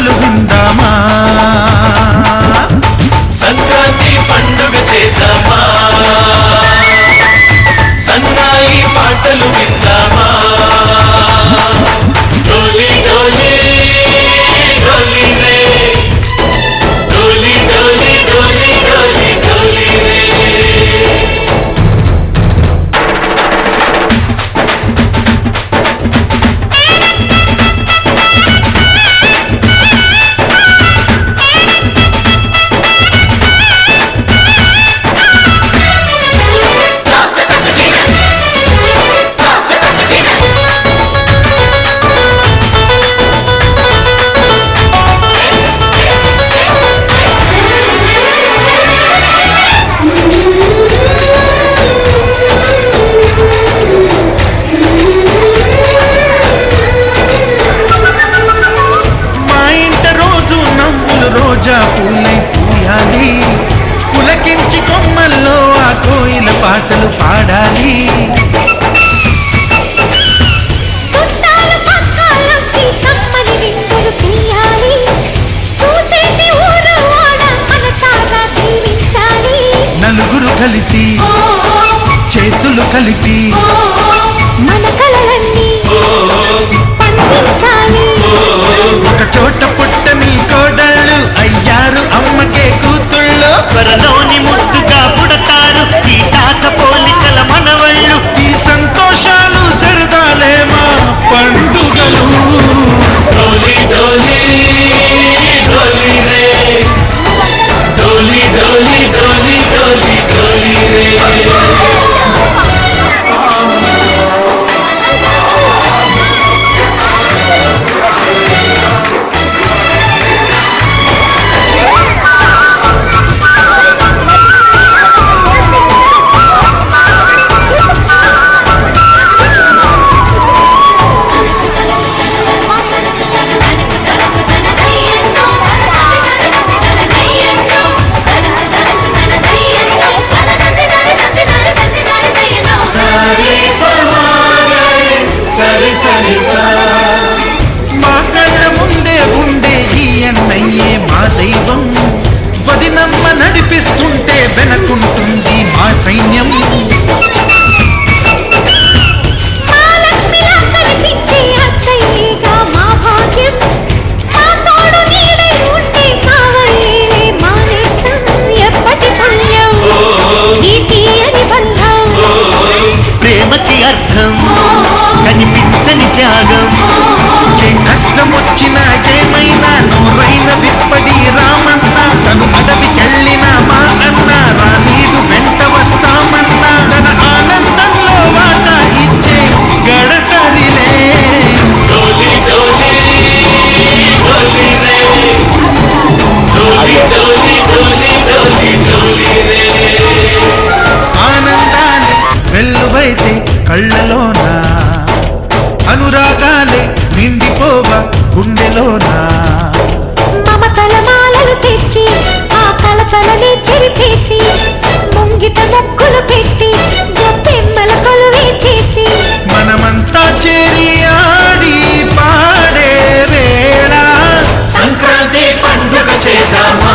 అలుగుందా గుండెలోనా? మమతల మాలలు తెచ్చి ఆ కలతలని చెరిపేసి ముంగిట ముక్కులు పెట్టి గొప్పెమ్మల కొలువే చేసి. మనమంతా చేరి ఆడి పాడే వేళ. పండుగ చేద్దామా?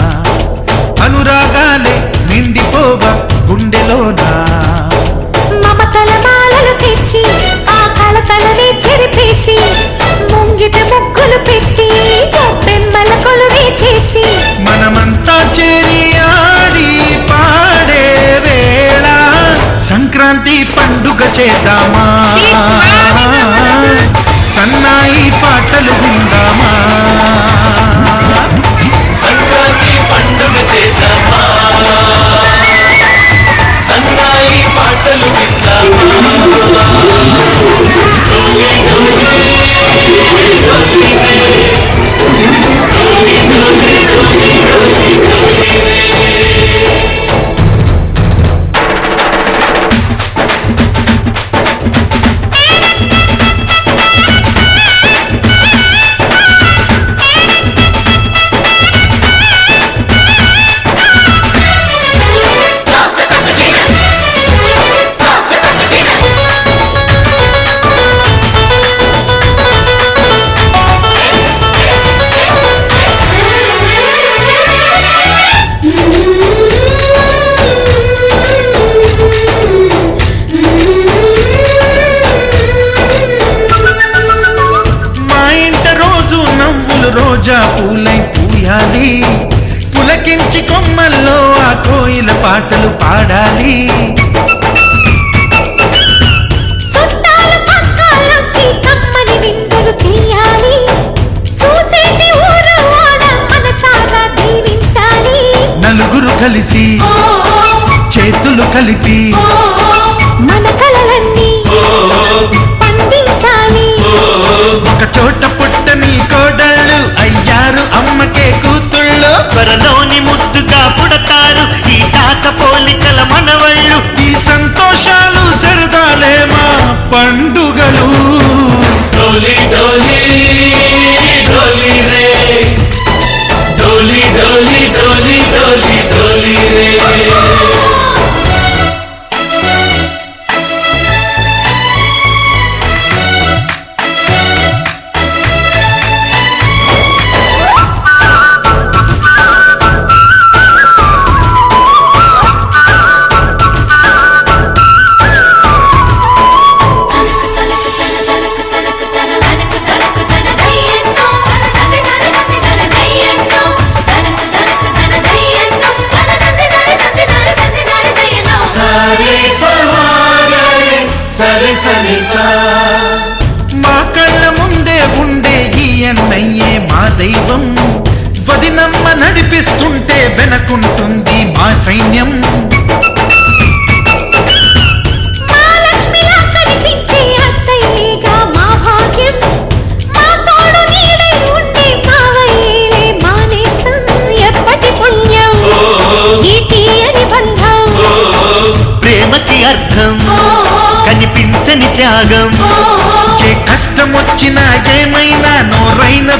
పండుగ చేద్దామా? సన్నాయి పాటలు విందామా? సంక్రాంతి పండుగ చేద్దామా? సన్నాయి పాటలు విందామా? రోజా పూలై పూయాలి. పులకించి కొమ్మల్లో ఆ కోయిల పాటలు పాడాలి. నలుగురు కలిసి చేతులు కలిపి మన కలలన్నీ పండించాలి ఒక చోట ముద్దుగా పుడతారు. ఈ తాత పోలికల మనవళ్ళు. ఈ సంతోషాలు సరదాలేమా? మా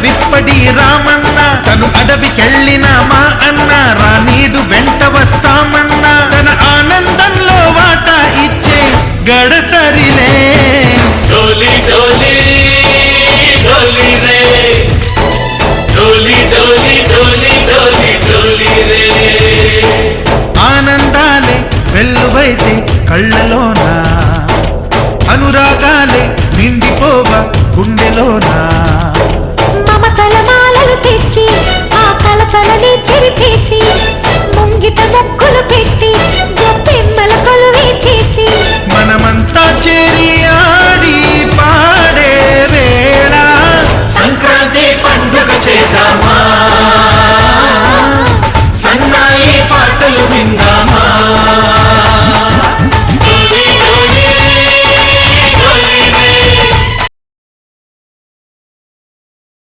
విప్పడి రామన్న తను అడవికెళ్ళిన మా అన్న రానీడు వెంట వస్తామన్నా. తన ఆనందంలో వాటా ఇచ్చే గడసరిలే డోలి డోలి డోలి రే. డోలి డోలి డోలి డోలి డోలి రే. ఆనందాలే వెల్లువైతే కళ్ళలోన? అనురాగాలే నిండిపోవ గుండెలోన? మమతల మాలలు తెచ్చి ఆ కలతలని చెరిపేసి ముంగిట ముక్కులు పెట్టి గొప్పెమ్మల కొలువే చేసి.